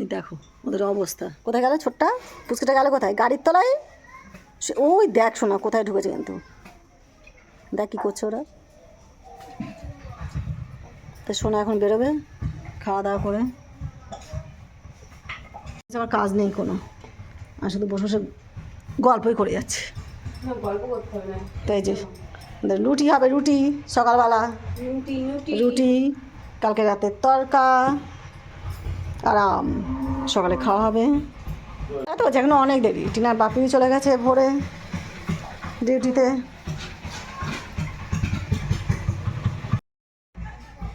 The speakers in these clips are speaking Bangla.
এই দেখো ওদের অবস্থা। কোথায় গেল ছোট্টা? পুচকিটা গেল কোথায়? গাড়ির তলায়? সে ওই দেখ শোনা কোথায় ঢুকেছে কিন্তু। দেখ কী করছে ওরা। তা সোনা এখন বেরোবে খাওয়া দাওয়া করে আমার কাজ নেই কোনো। আর শুধু বসে বসে গল্পই করে যাচ্ছে। না তাই যে রুটি হবে রুটি সকালবেলা। রুটি রুটি। রুটি কালকে রাতের তরকা আরাম। সকালে খাওয়া হবে। এত এখনও অনেক দেরি। টিনার বাপিও চলে গেছে ভোরে ডিউটিতে।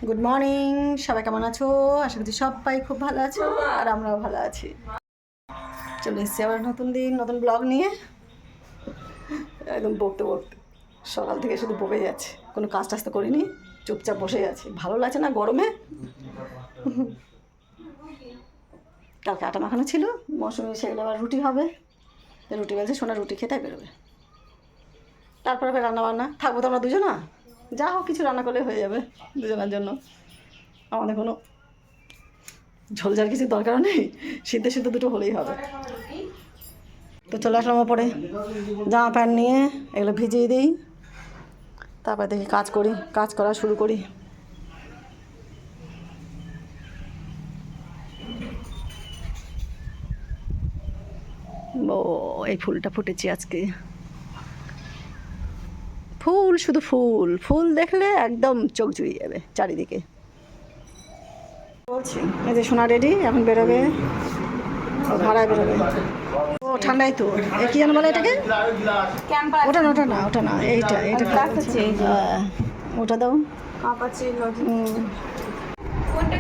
গুড মর্নিং সবাই কেমন আছো? আশা করছি সবাই খুব ভালো আছো, আর আমরাও ভালো আছি। চলে এসেছি আবার নতুন দিন, নতুন ব্লগ নিয়ে। একদম বকতে বকতে। সকাল থেকে শুধু বকে যাচ্ছে। কোনো কাজ টাজ তো করিনি। চুপচাপ বসে আছি। ভালো লাগছে না গরমে? কালকে আটা মাখানো ছিল মৌসুমি সেগুলো আবার রুটি হবে। রুটি বেলছে সোনা রুটি খেতে বেরোবে। তারপরে ফের রান্না বান্না থাকব তো আমরা দুজনা? যা হোক কিছু রান্না করলে হয়ে যাবে দুজনের জন্য। আমাদের কোনো ঝোল ঝাল কিছু দরকার নেই, সিদ্ধ সিদ্ধ দুটো হলেই হবে। তো চলে আসলাম ওপরে, জামা প্যান্ট নিয়ে এগুলো ভিজিয়ে দিই। তারপরে দেখি কাজ করি, কাজ করা শুরু করি। ও এই ফুলটা ফুটেছে আজকে। ফুল শুধু ফুল। ফুল দেখলে একদম চোখ জুড়িয়ে যাবে চারিদিকে। বলছি এই যে সোনা রেডি এখন বেরোবে। ভাড়ায় বেরোবে। ও ঠান্ডাই তো। এ কি যেন বলে এটাকে? ওটা না ওটা না ওটা না এইটা এইটা। হ্যাঁ, ওটা দাও। কোনটা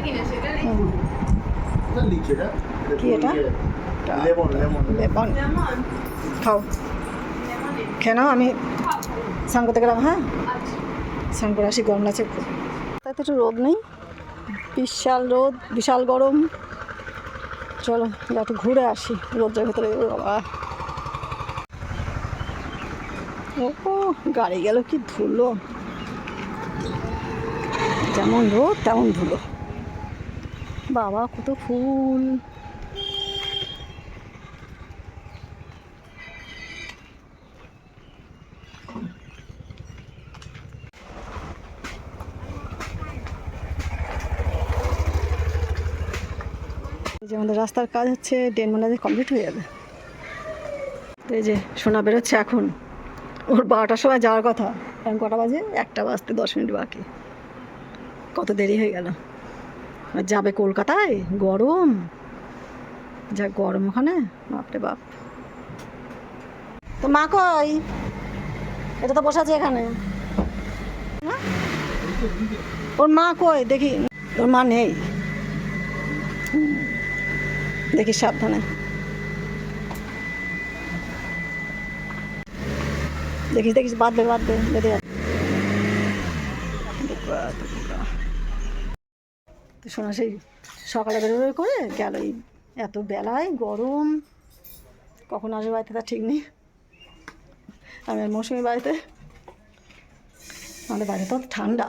এটা? এটা। লেমন লেমন খাও। খেয়ে নাও আমি স্নান করতে গেলাম হ্যাঁ? স্নান করে আসি গরম খুব। তাতে একটু রোদ নেই। বিশাল রোদ বিশাল গরম। চলো যা একটু ঘুরে আসি রোদের ভেতরে। বাবা। ও গাড়ি গেল কি ধুলো। যেমন রোদ তেমন ধুলো। বাবা কত ফুল। যে আমাদের রাস্তার কাজ হচ্ছে দেড় মনে কমপ্লিট হয়ে যাবে। তো এই যে সোনা বেরোচ্ছে এখন, ওর বারোটার সময় যাওয়ার কথা, এখন কটা বাজে? একটা বাজতে দশ মিনিট বাকি। কত দেরি হয়ে গেল। আর যাবে কলকাতায়? গরম। যা গরম ওখানে, বাপরে বাপ। তো মা কই? এটা তো বসে আছে এখানে। হ্যাঁ? ওর মা কই? দেখি। ওর মা নেই। দেখি সাবধানে। দেখিস দেখিস, বাঁধবে বাঁধবে, বেঁধে তো শোনা, সেই সকালে বেরোবে করে গেল এই এত বেলায় গরম। কখন আসবে বাড়িতে তা ঠিক নেই। আমি আর মৌসুমি বাড়িতে। আমাদের বাড়িতে তো ঠান্ডা।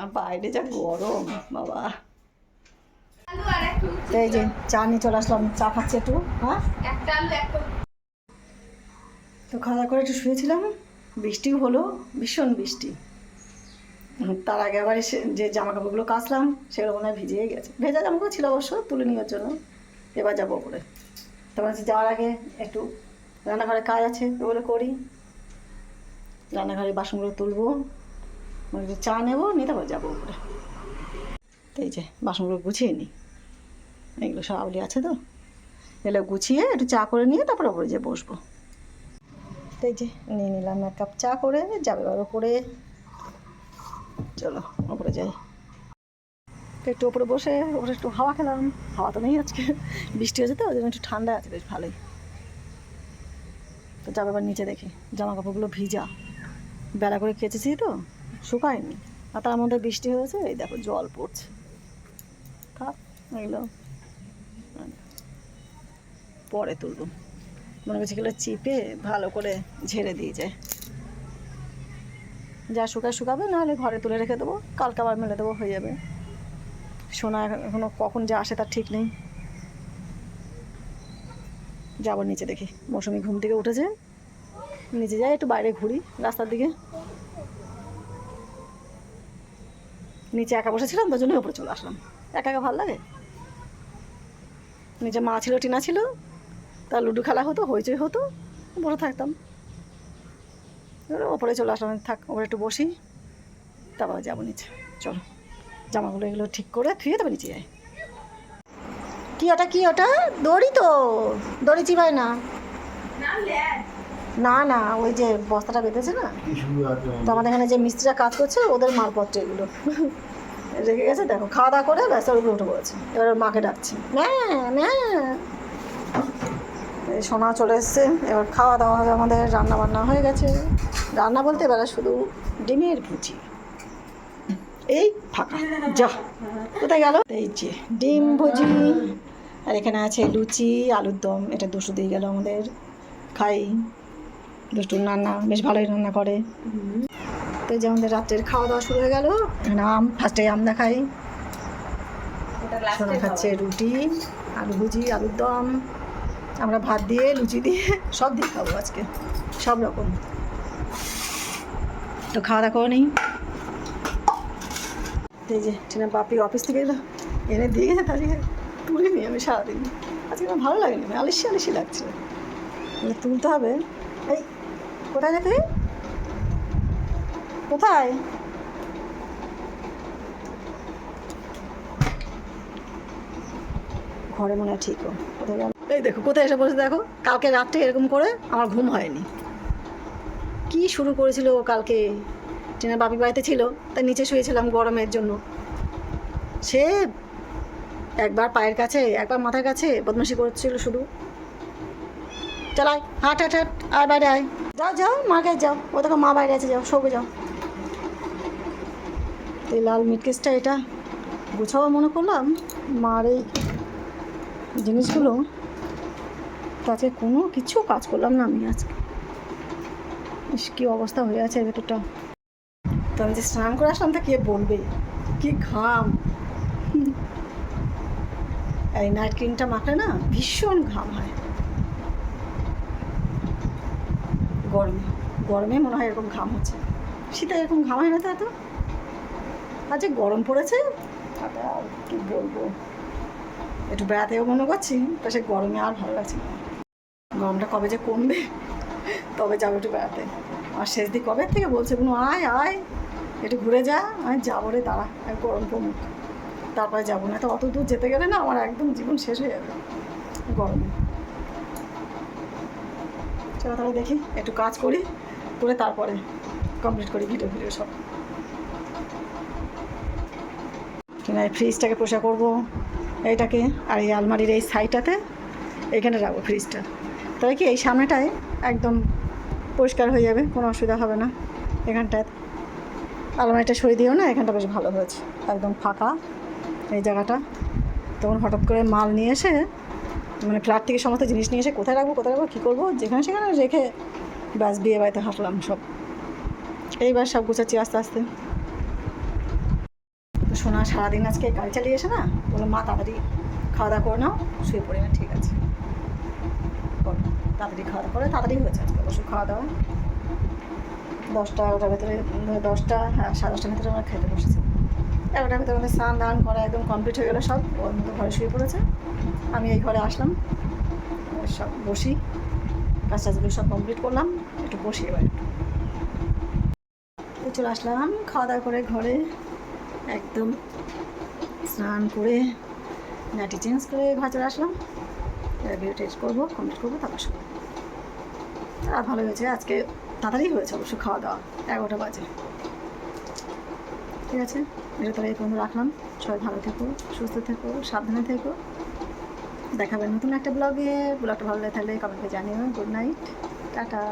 আর বাইরে যা গরম, বাবা। এই যে, চা নিয়ে চলে আসলাম। চা খাচ্ছে একটু হ্যাঁ? তো খাওয়া দাওয়া করে একটু শুয়েছিলাম। বৃষ্টিও হলো, ভীষণ বৃষ্টি। তার আগে আবার এসে যে জামা কাপড়গুলো কাচলাম, সেগুলো মনে হয় ভিজিয়ে গেছে। ভেজা জামা কাপড় ছিল অবশ্য, তুলে নেওয়ার জন্য। এবার যাব ওপরে। তারপর হচ্ছে যাওয়ার আগে একটু রান্নাঘরে কাজ আছে, ওগুলো করি। রান্নাঘরে বাসনগুলো তুলবো। একটু চা নেব, নিয়ে তারপর যাব উপরে এই যে, বাসনগুলো গুছিয়ে নিই। এগুলো সব আউলি আছে তো। এগুলো গুছিয়ে একটু চা করে নিয়ে তারপর ওপরে যেয়ে বসবো। তো এই যে নিয়ে নিলাম এক কাপ চা করে, যাবে এবার ওপরে। চলো ওপরে যাই। একটু ওপরে বসে, ওপরে একটু হাওয়া খেলাম। হাওয়া তো নেই আজকে। বৃষ্টি হয়েছে তো, ওই জন্য একটু ঠান্ডা আছে, বেশ ভালোই। তো যাবে আবার নিচে দেখি। জামা কাপড়গুলো ভিজা। বেলা করে কেচেছি তো, শুকায়নি। আর তার মধ্যে বৃষ্টি হয়েছে, এই দেখো জল পড়ছে। থাক, এগুলো পরে তুলবো। মনে করছি এগুলো চিপে ভালো করে ঝেড়ে দিয়ে যায়। যা শুকায় শুকাবে, নাহলে ঘরে তুলে রেখে দেবো, কালকে আবার মেলে দেবো, হয়ে যাবে। সোনা এখনও কখন যে আসে তার ঠিক নেই। যাব নিচে দেখি, মৌসুমি ঘুম থেকে উঠেছে। নিচে যাই, একটু বাইরে ঘুরি, রাস্তার দিকে। নিচে একা বসেছিলাম, তার জন্য উপরে চলে আসলাম। একা একা ভালো লাগে? নিচে মা ছিল, টিনা ছিল তা লুডো খেলা হতো, হইচই হতো, বসে থাকতাম। ওপরে চলে আসলাম, থাক, ওপরে একটু বসি, তারপর যাব নিচে। চলো, জামাগুলো এগুলো ঠিক করে ধুয়ে তবে নিচে যাই। কি ওটা কি ওটা? দড়ি তো, দড়ি চিবাই না। না না, ওই যে বস্তাটা বেঁধেছে না? তো আমাদের এখানে যে মিস্ত্রিরা কাজ করছে, ওদের মালপত্র এগুলো। রেখে গেছে, দেখো, খাওয়া দাওয়া করে, ব্যাস ওর উপরে উঠে পড়েছে। এবার মাকে ডাকছি, ম্যাঁ ম্যাঁ। সোনা চলে এসছে। এবার খাওয়া দাওয়া হবে আমাদের রান্না বান্না হয়ে গেছে। রান্না বলতে এবার শুধু ডিমের ভুজি। এই ফাঁকা। যা। কোথায় গেল? এই যে ডিম ভুজি। আর এখানে আছে লুচি, আলুর দম। এটা দুশো দিয়ে গেল আমাদের। খাই। দুষ্টুর রান্না বেশ ভালোই রান্না করে। তো যে আমাদের রাত্রের খাওয়া দাওয়া শুরু হয়ে গেল। এখানে আম ফার্স্টে আম দেখাই। সোনা খাচ্ছে রুটি, আলু ভুজি, আলুর দম। আমরা ভাত দিয়ে, লুচি দিয়ে, সব দিয়ে খাব আজকে। সব রকম। তো খাওয়া দাওয়া নিই এই যে টিনা বাপি অফিস থেকে এলো। এনে দিয়ে গেছে তাহলে তুলে নিই আমি সারাদিন। আজকে আমার ভালো লাগেনি আমি আলিসি আলিসি লাগছে। মানে তুলতে হবে। এই, কোথায় তুই? কোথায়? ঘরে মনে হয় ঠিক ও। কোথায় এই দেখো, কোথায় এসে বসে দেখো? কালকে রাত্রে এরকম করে আমার ঘুম হয়নি। কি শুরু করেছিল কালকে? টিনার বাপি বাড়িতে ছিল, তাই নিচে শুয়েছিলাম গরমের জন্য। সে একবার পায়ের কাছে, একবার মাথার কাছে বদমাশি করছিল শুধু। চালাই হাট হাট হাট, আয় বাইরে আয়। যাও যাও, মার কাছে যাও। ও দেখো, মা বাইরে আছে, যাও, শোবে যাও। এই লাল মিটকেসটা এটা গুছাবো মনে করলাম। মার এই জিনিসগুলো তাতে কোনো কিছু কাজ করলাম না আমি আজকে। ইস, কী অবস্থা হয়ে আছে ভেতরটা। তো আমি যে স্নান করে আসলাম তা কে বলবে? কি ঘাম। এই নাইট ক্রিমটা মাখলে না ভীষণ ঘাম হয়। গরমে গরমে মনে হয় এরকম ঘাম হচ্ছে। শীতে এরকম ঘাম হয় না তো এত? গরম পড়েছে কি বলব? একটু বেড়াতেও মনে করছি তা সে গরমে আর ভালো লাগছে না। গরমটা কবে যে কমবে, তবে যাব একটু বেড়াতে। আর শেষ দিক কবে থেকে বলছে কোনো আয় আয়, একটু ঘুরে যা আমি যাব রে, দাঁড়া গরম কমুক। তারপরে যাব না, তো অত দূর যেতে গেলে না আমার একদম জীবন শেষ হয়ে যাবে গরমে। চলো তাহলে দেখি, একটু কাজ করি, করে তারপরে কমপ্লিট করি ভিডিও ভিডিও সব। কিনা এই ফ্রিজটাকে পোষা করব, এইটাকে, আর এই আলমারির এই সাইডটাতে এখানে রাখব ফ্রিজটা তবে কি এই সামনেটায় একদম পরিষ্কার হয়ে যাবে, কোনো অসুবিধা হবে না। এখানটায় আলমারিটা সরিয়ে দিও না, এখানটা বেশ ভালো হয়েছে। একদম ফাঁকা এই জায়গাটা। তখন হঠাৎ করে মাল নিয়ে এসে মানে ফ্ল্যাট থেকে সমস্ত জিনিস নিয়ে এসে কোথায় রাখব কোথায় রাখব, কী করব, যেখানে সেখানে রেখে ব্যাস বিয়ে বাড়িতে হাঁটলাম সব। এইবার সব গুছাচ্ছি আস্তে আস্তে। সোনা সারাদিন আজকে গাড়ি চালিয়ে এসে না বলল, মা, তাড়াতাড়ি খাওয়া দাওয়া করে নাও, শুয়ে পড়ে না, ঠিক আছে। তাড়াতাড়ি খাওয়া দাওয়া করে, তাড়াতাড়ি হয়েছে আজকে অবশ্য খাওয়া দাওয়া। দশটা, এগারোটার ভেতরে দশটা হ্যাঁ সাড়ে দশটার ভেতরে আমরা খেতে বসেছি। এগারোটার ভেতরে আমাদের স্নান দান করা একদম কমপ্লিট হয়ে গেলো সব। ওর মতো ঘরে শুয়ে পড়েছে। আমি এই ঘরে আসলাম। সব বসি। কাজ টাজগুলো সব কমপ্লিট করলাম। একটু বসি এবার। একটু চলে আসলাম খাওয়া দাওয়া করে ঘরে। একদম স্নান করে নাটি চেঞ্জ করে ঘর চলে আসলাম। ভিডিও টেস্ট করব কমপ্লিট করব, তারপর সময় আর ভালো হয়েছে, আজকে তাড়াতাড়ি হয়েছে অবশ্য খাওয়া দাওয়া, এগারোটা বাজে। ঠিক আছে? ভিডিও তাহলে এই পর্যন্ত রাখলাম। সবাই ভালো থেকো, সুস্থ থেকো, সাবধানে থেকো। দেখাবেন নতুন একটা ব্লগে ব্লগটা ভালো লাগে তাহলে কমেন্টে জানিও। Good night tata